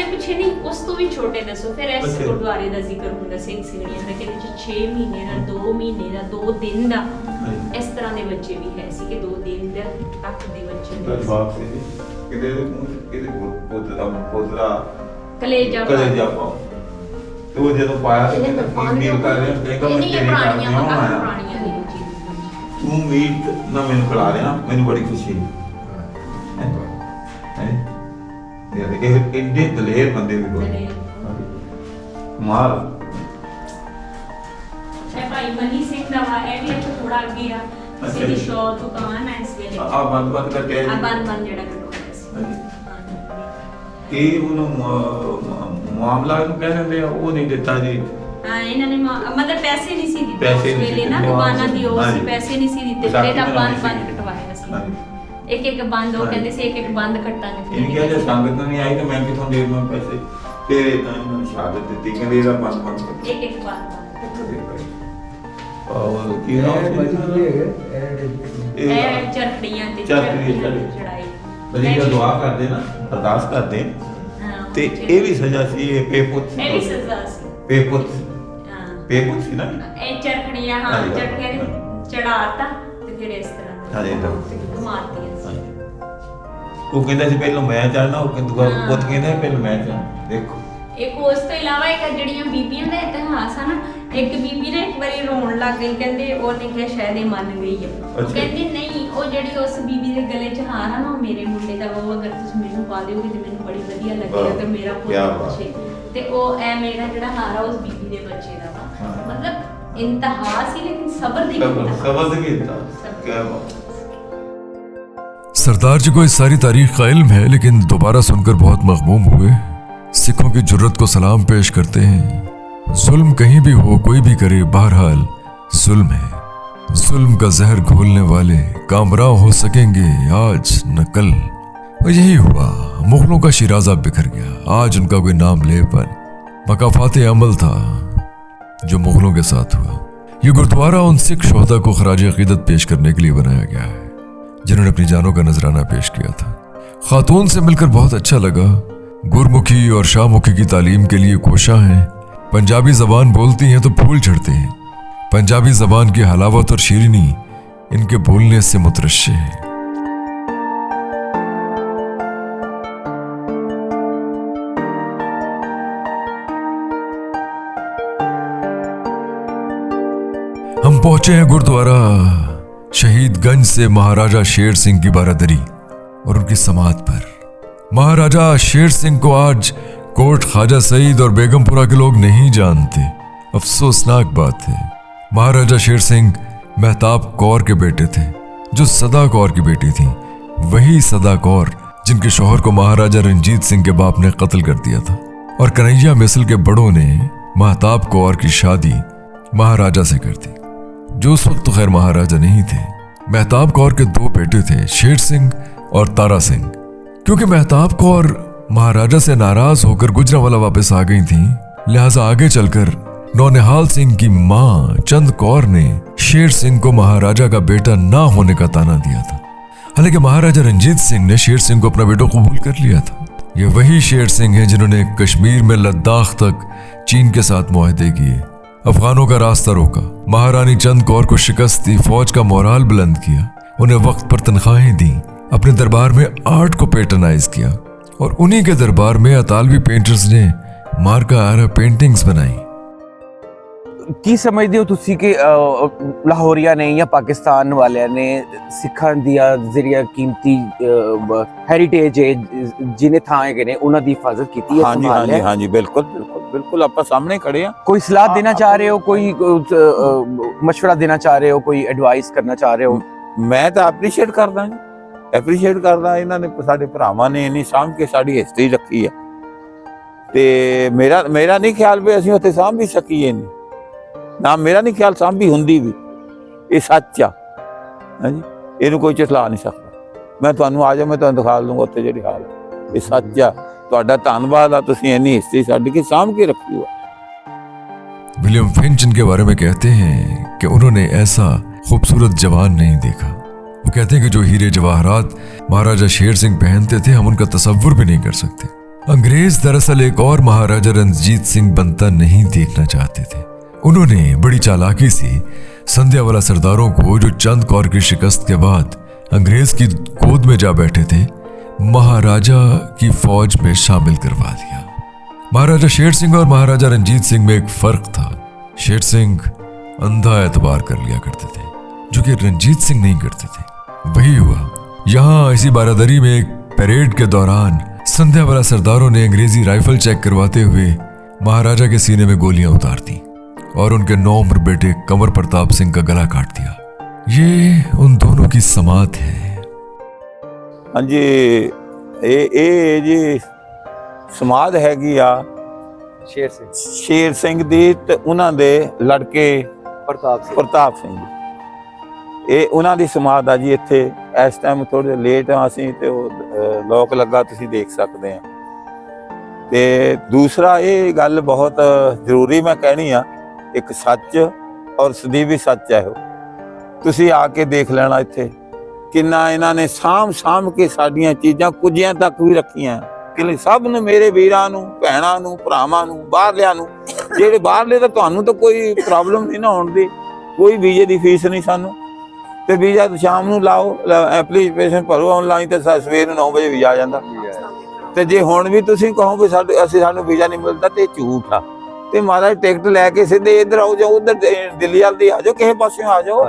ਨੇ ਪੁੱਛੇ ਨਹੀਂ ਉਸ ਤੋਂ ਵੀ ਛੋਟੇ ਦੱਸੋ। ਫਿਰ ਇਸ ਅੱਛਾ। ਗੁਰਦੁਆਰੇ ਦਾ ਜ਼ਿਕਰ ਹੁੰਦਾ ਸਿੰਘ ਸਿੰਘਣੀਆਂ ਦਾ ਕਿ ਇਹਦੇ ਚ 6 ਮਹੀਨੇ ਦਾ 2 ਮਹੀਨੇ ਦਾ 2 ਦਿਨ ਦਾ। ਹਾਂਜੀ। ਇਸ ਤਰ੍ਹਾਂ ਦੇ ਬੱਚੇ ਵੀ ਹੈ ਸੀ ਕਿ 2 ਦਿਨ ਦਾ ਤੱਕ ਦੇ ਬੱਚੇ ਦਾ ਵੀ ਸੀ। ਜਵਾਬ ਸੀ ਜੀ। ਕਿਤੇ ਦੇ ਕਿਤੇ ਪੋਤਰਾ ਪੋਤਰਾ ਕਲੇਜਾ ਕਲੇਜਾ ਪਾਓ ਤੇ ਉਹ ਜਦੋਂ ਪਾਇਆ ਤੇ ਕਹਿੰਦਾ ਕੀ ਮੀਲ ਕਰ ਰਿਹਾ? ਕਹਿੰਦਾ ਮੈਂ ਤੇਰੇ ਘਰ ਨਹੀਂ ਆਇਆ ਪੁਰਾਣੀਆਂ ਨੇ ਜੀ ਤੂੰ ਮੀਟ ਨਾ ਮੈਨੂੰ ਖਿਲਾ ਰਿਹਾ ਮੈਨੂੰ ਬੜੀ ਖੁਸ਼ੀ ਹੈ? ਹੈ? ਇਹ ਇਹ ਇੰਨੇ ਦਲੇਰ ਬੰਦੇ ਵੀ ਕੋਲ ਮਾਰ। ਇਹ ਭਾਈ ਮਨੀ ਸਿੰਘ ਦਾ ਵਾ ਇਹ ਵੀ ਇੱਥੇ ਥੋੜਾ ਅੱਗੇ ਆ। ਕਿਸੇ ਦੀ ਸ਼ੌਪ ਦੁਕਾਨ ਹੈ ਇਸ ਵੇਲੇ। ਆ ਬੰਦ ਬੰਦ ਕਰਕੇ ਆ ਬੰਦ ਬੰਦ ਜਿਹੜਾ ਕਟਵਾਇਆ ਸੀ ਹਾਂਜੀ। ਇਹ ਉਹਨੂੰ ਮ- ਮ- ਮਾਮਲਾ ਨੂੰ ਕਹਿ ਦਿੰਦੇ ਆ ਉਹ ਨਹੀਂ ਦਿੱਤਾ ਜੀ। ਹਾਂ ਇਹਨਾਂ ਨੇ ਮਤਲਬ ਪੈਸੇ ਨਹੀਂ ਸੀ ਦਿੱਤੇ ਪੈਸੇ ਉਸ ਵੇਲੇ ਨਾ ਦੁਕਾਨਾਂ ਦੀ ਉਹ ਸੀ। ਪੈਸੇ ਨਹੀਂ ਸੀ ਦਿੱਤੇ ਇਹਦਾ ਮਨਾਉਣੀ ਬੰਦ ਬੰਦ। ਕਟਵਾਇਆ। ਇੱਕ ਇੱਕ ਬੰਦ ਉਹ। ਕਹਿੰਦੇ ਸੀ ਇੱਕ ਇੱਕ ਬੰਦ ਕੱਟਾਂਗੇ ਇਹਨੇ ਕਿਹਾ ਜੇ ਸੰਗਤ ਨਹੀਂ ਆਈ ਤਾਂ ਮੈਂ ਕਿਥੋਂ ਦੇ ਦਵਾਂ ਪੈਸੇ? ਫਿਰ ਇਹਨਾਂ ਨੇ ਮੈਨੂੰ ਸ਼ਹਾਦਤ ਦਿੱਤੀ ਕਹਿੰਦੇ ਇਹਦਾ ਬੰਦ ਬੰਦ ਕਰ। ਇੱਕ ਇੱਕ ਬੰਦ ਔਰ ਕੀ ਨਾਮ ਸੀ? ਇਹ ਇਹ ਚਰਖੜੀਆਂ ਤੇ ਚਰਖੜੀ ਚੜ੍ਹਾਈ। ਚੜਾਈ ਬਲੀ ਜਦੋਂ ਦੁਆ ਕਰਦੇ ਨਾ ਅਰਦਾਸ ਕਰਦੇ। ਤੇ ਇਹ ਵੀ ਸਜ਼ਾ ਸੀ ਇਹ ਪੇਪੁੱਤ ਸੀ। ਇਹ ਵੀ ਸਜ਼ਾ ਸੀ। ਪੇਪੁੱਤ ਹਾਂ। ਪੇਪੁੱਤ ਸੀ ਨਾ? ਇਹ ਚਰਖੜੀਆਂ ਹਾਂ ਹਾਂਜੀ। ਚਰਖੜੀਆਂ ਨੇ ਚੜਾਤਾ ਤੇ ਫਿਰ ਇਸ ਤਰ੍ਹਾਂ ਹਾਂਜੀ। ਘੁਮਾਤੀਆਂ ਸੀ ਉਹ ਕਹਿੰਦਾ ਸੀ ਪਹਿਲਾਂ ਮੈਂ ਚੜਨਾ ਉਹ ਕਹਿੰਦਾ ਹਾਂ। ਪੁੱਤ ਕਹਿੰਦਾ ਸੀ ਪਹਿਲਾਂ ਮੈਂ ਚੜਨਾ ਦੇਖੋ ਇੱਕ ਉਸ ਤੋਂ ਇਲਾਵਾ ਇੱਕ ਜਿਹੜੀਆਂ ਬੀਬੀਆਂ ਦਾ ਇਤਿਹਾਸ ਆ ਨਾ ਇੱਕ ਬੀਬੀ ਨੇ ਇੱਕ ਵਾਰੀ ਰੋਣ ਲੱਗ ਗਈ ਕਹਿੰਦੇ ਉਹਨੇ ਕਿਹਾ ਸ਼ਾਇਦ ਇਹ ਮੰਨ ਗਈ ਹੈ ਉਹ ਅੱਛਾ। ਕਹਿੰਦੀ ਨਹੀਂ ਉਹ ਜਿਹੜੀ ਉਸ ਬੀਬੀ ਦੇ ਗਲੇ 'ਚ ਹਾਰ ਆ ਨਾ ਉਹ ਮੇਰੇ ਮੁੰਡੇ ਦਾ ਉਹ ਅਗਰ ਤੁਸੀਂ ਮੈਨੂੰ ਪਾ ਦਿਓਗੇ ਤੇ ਮੈਨੂੰ ਬੜੀ ਵਧੀਆ ਲੱਗੇਗਾ ਵਾਹ, ਤੇ ਮੇਰਾ ਕਿਆ ਪੁੱਤ ਬਾਤ। ਬੱਚੇ ਤੇ ਉਹ ਐ ਮੇਰਾ ਜਿਹੜਾ ਹਾਰ ਆ ਉਸ ਬੀਬੀ ਦੇ ਬੱਚੇ ਦਾ ਵਾ ਹਾਂ। ਮਤਲਬ ਇੰਤਹਾ ਸੀ ਲੇਕਿਨ ਸਬਰ ਦੀ ਸਬਰ ਇੰਤਹਾ। ਸਬਰ ਕੀਤਾ ਕੀ ਬਾਤ सरदार जी को इस सारी तारीख का इल्म है, लेकिन दोबारा सुनकर बहुत मखमूम हुए। सिखों की ज़रूरत को सलाम पेश करते हैं। जुल्म कहीं भी हो, कोई भी करे, बहरहाल, जुल्म है। जुल्म का जहर घोलने वाले कामरा हो सकेंगे आज न कल यही हुआ, मुगलों का शिराजा बिखर गया। आज उनका कोई नाम ले पर मकाफात अमल था, जो मुगलों के साथ हुआ। ये गुरुद्वारा उन सिख शहदा को खराज अकीदत पेश करने के लिए बनाया गया है। जिन्होंने अपनी जानों का नजराना पेश किया था। खातून से मिलकर बहुत अच्छा लगा। गुरमुखी और शाहमुखी की तालीम के लिए कोशा हैं। पंजाबी जबान बोलती हैं तो फूल झड़ते हैं। पंजाबी जबान की हलावत और शीरनी इनके बोलने से मुतरश्य है। हम पहुँचे हैं गुरुद्वारा। शहीदगंज से महाराजा शेर सिंह की बारादरी और उनकी समाध पर। महाराजा शेर सिंह को आज कोट ख्वाजा सईद और बेगमपुरा के लोग नहीं जानते। अफसोसनाक बात है। महाराजा शेर सिंह मेहताब कौर के बेटे थे, जो सदा कौर की बेटी थी। वही सदा कौर जिनके शोहर को महाराजा रंजीत सिंह के बाप ने कत्ल कर दिया था। और कन्हैया मिसल के बड़ों ने महताब कौर की शादी महाराजा से कर दी। जो उस वक्त तो खैर महाराजा नहीं थे, मेहताब कौर के दो बेटे थे, शेर सिंह और तारा सिंह। क्योंकि मेहताब कौर महाराजा से नाराज़ होकर गुजरावाला वापस आ गई थी, लिहाजा आगे चलकर नौनिहाल सिंह की माँ चंद कौर ने शेर सिंह को महाराजा का बेटा ना होने का ताना दिया था। हालाँकि महाराजा रंजीत सिंह ने शेर सिंह को अपना बेटा कबूल कर लिया था। ये वही शेर सिंह है जिन्होंने कश्मीर में लद्दाख तक चीन के साथ मुआहदे किए। अफगानों का रास्ता रोका। महारानी चंद कौर को शिकस्त दी, फौज का मोराल बुलंद किया। उन्हें वक्त पर तनख्वाहें दी। अपने दरबार में आर्ट को पेटर्नाइज किया। और उन्हीं के दरबार में अतालवी पेंटर्स ने मार्का आरा पेंटिंग्स बनाई। ਕੀ ਸਮਝਦੇ ਹੋ ਤੁਸੀਂ ਕਿ ਲਾਹੌਰੀਆਂ ਨੇ ਜਾਂ ਪਾਕਿਸਤਾਨ ਵਾਲਿਆਂ ਨੇ ਸਿੱਖਾਂ ਦੀਆਂ ਜਿਹੜੀਆਂ ਕੀਮਤੀ ਹੈਰੀਟੇਜ ਹੈ ਜਿਹਨੇ ਥਾਂ ਹੈਗੇ ਨੇ ਉਹਨਾਂ ਦੀ ਹਿਫਾਜ਼ਤ ਕੀਤੀ ਹੈ ਹਾਂਜੀ ਹਾਂਜੀ ਹਾਂਜੀ ਬਿਲਕੁਲ ਬਿਲਕੁਲ ਬਿਲਕੁਲ ਆਪਾਂ ਸਾਹਮਣੇ ਖੜੇ ਆ ਕੋਈ ਸਲਾਹ ਦੇਣਾ ਚਾਹ ਰਹੇ ਹੋ? ਕੋਈ ਮਸ਼ਵਰਾ ਦੇਣਾ ਚਾਹ ਰਹੇ ਹੋ? ਕੋਈ ਐਡਵਾਈਸ ਕਰਨਾ ਚਾਹ ਰਹੇ ਹੋ? ਮੈਂ ਤਾਂ ਐਪਰੀਸ਼ੀਏਟ ਕਰਦਾ ਜੀ। ਐਪਰੀਸ਼ੀਏਟ ਕਰਦਾ ਇਹਨਾਂ ਨੇ ਸਾਡੇ ਭਰਾਵਾਂ ਨੇ ਇੰਨੀ ਸਾਂਭ ਕੇ ਸਾਡੀ ਹਿਸਟਰੀ ਰੱਖੀ ਆ ਤੇ ਮੇਰਾ ਮੇਰਾ ਨਹੀਂ ਖਿਆਲ ਵੀ ਅਸੀਂ ਉੱਥੇ ਸਾਂਭ ਵੀ ਸਕੀਏ ਨਹੀਂ ਨਾ ਮੇਰਾ ਨਹੀਂ ਖਿਆਲ ਸਾਂਭੀ ਹੁੰਦੀ ਵੀ ਇਹ ਸੱਚ ਆ ਹਾਂਜੀ ਇਹਨੂੰ ਕੋਈ ਝਟਲਾ ਨਹੀਂ ਸਕਦਾ ਮੈਂ ਤੁਹਾਨੂੰ ਆ ਜਾ ਮੈਂ ਤੁਹਾਨੂੰ ਦਿਖਾ ਦੂੰਗਾ ਉੱਥੇ ਜਿਹੜੀ ਹਾਲ ਹੈ ਇਹ ਸੱਚ ਆ ਤੁਹਾਡਾ ਧੰਨਵਾਦ ਆ ਤੁਸੀਂ ਇੰਨੀ ਹਿਸਟਰੀ ਛੱਡ ਕੇ ਸਾਂਭ ਕੇ ਰੱਖੀ ਹੋ विलियम फिंच इनके बारे में कहते हैं कि उन्होंने ऐसा खूबसूरत जवान नहीं देखा वो कहते हैं कि जो हीरे जवाहरात महाराजा शेर सिंह पहनते थे हम उनका तस्वुर भी नहीं कर सकते अंग्रेज दरअसल एक और महाराजा रंजीत सिंह बनता नहीं देखना चाहते थे उन्होंने बड़ी चालाकी से संध्या वाला सरदारों को जो चंद कौर की शिकस्त के बाद अंग्रेज़ की गोद में जा बैठे थे, महाराजा की फौज में शामिल करवा दिया। महाराजा शेर सिंह और महाराजा रंजीत सिंह में एक फ़र्क था। शेर सिंह अंधा एतबार कर लिया करते थे, जो कि रंजीत सिंह नहीं करते थे। वही हुआ, यहाँ इसी बारादरी में एक परेड के दौरान संध्या वाला सरदारों ने अंग्रेज़ी राइफल चेक करवाते हुए महाराजा के सीने में गोलियाँ उतार दी। और उनके नौ उम्र बेटे कंवर प्रताप सिंह का गला काट दिया ये उन दोनों की समात है ਹਾਂਜੀ ਇਹ ਇਹ ਜੀ ਸਮਾਧ ਹੈਗੀ ਆ शेर से ਸ਼ੇਰ ਸਿੰਘ ਦੀ ਤੇ ਉਹਨਾਂ ਦੇ ਲੜਕੇ प्रताप से ਪ੍ਰਤਾਪ ਸਿੰਘ ਦੀ ਇਹ ਉਹਨਾਂ ਦੀ ਸਮਾਧ ਆ ਜੀ ਇੱਥੇ ਇਸ ਟਾਈਮ ਥੋੜੇ ਲੇਟ ਆ ਅਸੀਂ ਤੇ ਉਹ ਅਹ, ਲੋਕ ਲੱਗਾ ਤੁਸੀਂ ਦੇਖ ਸਕਦੇ ਆ ਤੇ ਦੂਸਰਾ ਇਹ ਗੱਲ ਬਹੁਤ ਜ਼ਰੂਰੀ ਮੈਂ ਕਹਿਣੀ ਆ ਇੱਕ ਸੱਚ ਔਰ ਸਦੀਵੀ ਵੀ ਸੱਚ ਹੈ ਉਹ। ਤੁਸੀਂ ਆ ਕੇ ਦੇਖ ਲੈਣਾ ਇੱਥੇ ਕਿੰਨਾ ਇਹਨਾਂ ਨੇ ਸਾਂਭ ਸਾਂਭ ਕੇ ਸਾਡੀਆਂ ਚੀਜ਼ਾਂ ਕੁਝਿਆਂ ਤੱਕ ਵੀ ਰੱਖੀਆਂ। ਕਿ ਸਭ ਨੂੰ, ਮੇਰੇ ਵੀਰਾਂ ਨੂੰ, ਭੈਣਾਂ ਨੂੰ, ਭਰਾਵਾਂ ਨੂੰ, ਬਾਹਰਲਿਆਂ ਨੂੰ। ਜਿਹੜੇ ਬਾਹਰਲੇ ਤਾਂ ਤੁਹਾਨੂੰ ਤਾਂ ਕੋਈ ਪ੍ਰੋਬਲਮ ਨਹੀਂ ਨਾ ਹੋਣ ਦੀ। ਕੋਈ ਵੀਜ਼ੇ ਦੀ ਫੀਸ ਨਹੀਂ ਸਾਨੂੰ। ਤੇ ਵੀਜ਼ਾ ਸ਼ਾਮ ਨੂੰ ਲਾਓ ਐਪਲੀਕੇਸ਼ਨ ਭਰੋ ਆਨਲਾਈਨ ਤੇ ਸਵੇਰ ਨੂੰ 9 ਵਜੇ ਵੀਜ਼ਾ ਆ ਜਾਂਦਾ। ਤੇ ਜੇ ਹੁਣ ਵੀ ਤੁਸੀਂ ਕਹੋ ਵੀ ਸਾਡੇ ਅਸੀਂ ਸਾਨੂੰ ਵੀਜ਼ਾ ਨਹੀਂ ਮਿਲਦਾ ਤੇ ਝੂਠ ਆ। ਤੇ ਮਹਾਰਾਜ ਟਿਕਟ ਲੈ ਕੇ ਸਿੱਧੇ ਇੱਧਰ ਆਓ ਜਾਂ ਉਧਰ ਦਿੱਲੀ ਵੱਲ ਦੀ ਆ ਜਾਓ ਕਿਸੇ ਪਾਸਿਓਂ ਆ ਜਾਓ।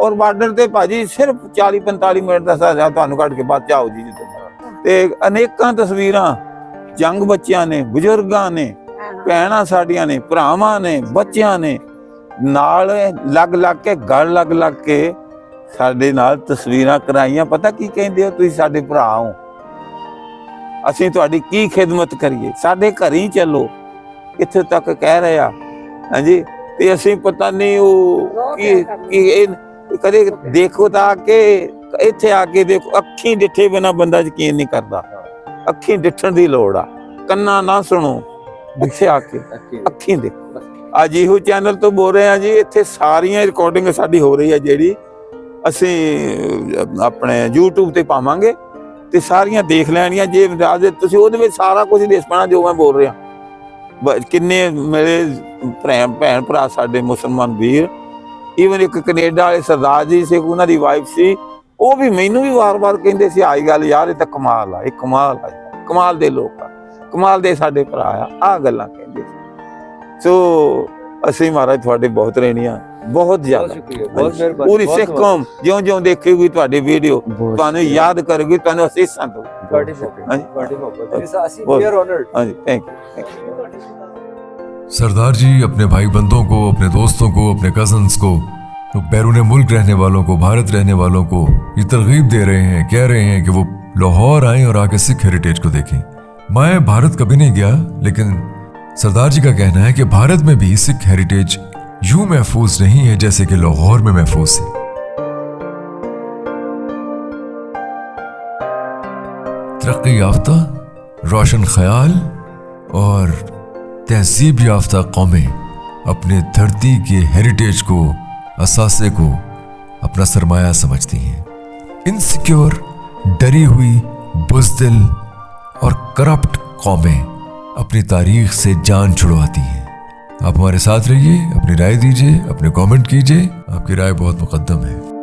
ਔਰ ਬਾਰਡਰ ਤੇ ਭਾਜੀ ਸਿਰਫ 40 45 ਮਿੰਟ ਦਾ ਸਜ਼ਾ ਤੁਹਾਨੂੰ ਕੱਢ ਕੇ ਬਾਅਦ ਚ ਆਓ ਜੀ ਜਿੱਥੇ ਤੇ ਅਨੇਕਾਂ ਤਸਵੀਰਾਂ ਜੰਗ ਬੱਚਿਆਂ ਨੇ ਬਜ਼ੁਰਗਾਂ ਨੇ ਭੈਣਾਂ ਸਾਡੀਆਂ ਨੇ ਭਰਾਵਾਂ ਨੇ ਬੱਚਿਆਂ ਨੇ ਨਾਲ ਲੱਗ ਲੱਗ ਕੇ ਗਲ ਲੱਗ ਲੱਗ ਕੇ ਸਾਡੇ ਨਾਲ ਤਸਵੀਰਾਂ ਕਰਾਈਆਂ। ਪਤਾ ਕੀ ਕਹਿੰਦੇ ਹੋ? ਤੁਸੀਂ ਸਾਡੇ ਭਰਾ ਹੋ। ਅਸੀਂ ਤੁਹਾਡੀ ਕੀ ਖਿਦਮਤ ਕਰੀਏ? ਸਾਡੇ ਘਰ ਹੀ ਚੱਲੋ। ਇੱਥੇ ਤੱਕ ਕਹਿ ਰਹੇ ਆ? ਹਾਂਜੀ? ਤੇ ਅਸੀਂ ਪਤਾ ਨਹੀਂ ਉਹ ਕੀ ਕੀ ਇਹ ਕਦੇ ਦੇਖੋ ਤਾਂ ਕਿ ਇੱਥੇ ਆ ਕੇ ਦੇਖੋ ਅੱਖੀਂ ਡਿੱਠੇ ਬਿਨਾ ਬੰਦਾ ਯਕੀਨ ਨਹੀਂ ਕਰਦਾ। ਅੱਖੀਂ ਡਿੱਠਣ ਦੀ ਲੋੜ ਆ। ਕੰਨਾਂ ਨਾ ਸੁਣੋ ਇੱਥੇ ਆ ਕੇ ਅੱਖੀਂ। ਦੇ ਅੱਜ ਇਹੋ ਚੈਨਲ ਤੋਂ ਬੋਲ ਰਹੇ ਆ ਜੀ ਇੱਥੇ ਸਾਰੀਆਂ ਰਿਕਾਰਡਿੰਗ ਸਾਡੀ ਹੋ ਰਹੀ ਹੈ ਜਿਹੜੀ ਅਸੀਂ ਆਪਣੇ YouTube ਤੇ ਪਾਵਾਂਗੇ ਤੇ ਸਾਰੀਆਂ ਦੇਖ ਲੈਣੀਆਂ। ਜੇ ਤੁਸੀਂ ਉਹਦੇ ਵਿੱਚ ਸਾਰਾ ਕੁਝ ਦੇਖ ਪਾਣਾ ਜੋ ਮੈਂ ਬੋਲ ਰਿਹਾ। ਕਿੰਨੇ ਮੇਰੇ ਭੈਣ ਭੈਣ ਭਰਾ ਸਾਡੇ ਮੁਸਲਮਾਨ ਵੀਰ ਈਵਨ ਇੱਕ ਕੈਨੇਡਾ ਵਾਲੇ ਸਰਦਾਰ ਜੀ ਸੀ ਉਹਨਾਂ ਦੀ ਵਾਈਫ ਸੀ, ਉਹ ਵੀ ਮੈਨੂੰ ਵੀ ਵਾਰ-ਵਾਰ ਕਹਿੰਦੇ ਸੀ ਆਈ ਗੱਲ ਯਾਰ, ਇਹ ਤਾਂ ਕਮਾਲ ਆ, ਇਹ ਕਮਾਲ ਆ, ਕਮਾਲ ਦੇ ਲੋਕ ਆ, ਕਮਾਲ ਦੇ ਸਾਡੇ ਭਰਾ ਆ ਆ ਗੱਲਾਂ ਕਹਿੰਦੇ ਸੀ। ਸੋ ਅਸੀਂ ਮਹਾਰਾਜ ਤੁਹਾਡੇ ਬਹੁਤ ਰਹਿਣੀਆਂ। ਬਹੁਤ ਜ਼ਿਆਦਾ शुक्रिया ਪੂਰੀ ਸਿੱਖ ਕੌਮ ਜਿਉਂ ਜਿਉਂ ਦੇਖੇਗੀ ਤੁਹਾਡੀ ਵੀਡੀਓ ਤੁਹਾਨੂੰ ਯਾਦ ਕਰੇਗੀ ਤੁਹਾਨੂੰ ਅਸੀਸਾਂ ਦੋ बड़ी मोहब्बत ਹਾਂਜੀ। बड़ी मोहब्बत जैसा ਅਸੀਂ बहुत- we are honored ਹਾਂਜੀ ਥੈਂਕ ਯੂ सरदार जी अपने भाई बंधुओं को अपने दोस्तों को अपने कजन्स को तो बैरून मुल्क रहने वालों को भारत रहने वालों को ये तरगीब दे रहे हैं कह रहे हैं कि वो लाहौर आए और आके सिख हेरिटेज को देखें मैं भारत कभी नहीं गया लेकिन सरदार जी का कहना है कि भारत में भी सिख हेरिटेज यूँ महफूज नहीं है जैसे कि लाहौर में महफूज है। तरक्की याफ्ता, रोशन ख्याल और तहजीब याफ्ता कौमें अपने धरती के हेरिटेज को, असासे को अपना सरमाया समझती हैं। इनसिक्योर डरी हुई, बुजदिल और करप्ट कौमें अपनी तारीख से जान छुड़वाती हैं। आप हमारे साथ रहिए, अपनी राय दीजिए, अपने कमेंट कीजिए। आपकी राय बहुत मुकदम है।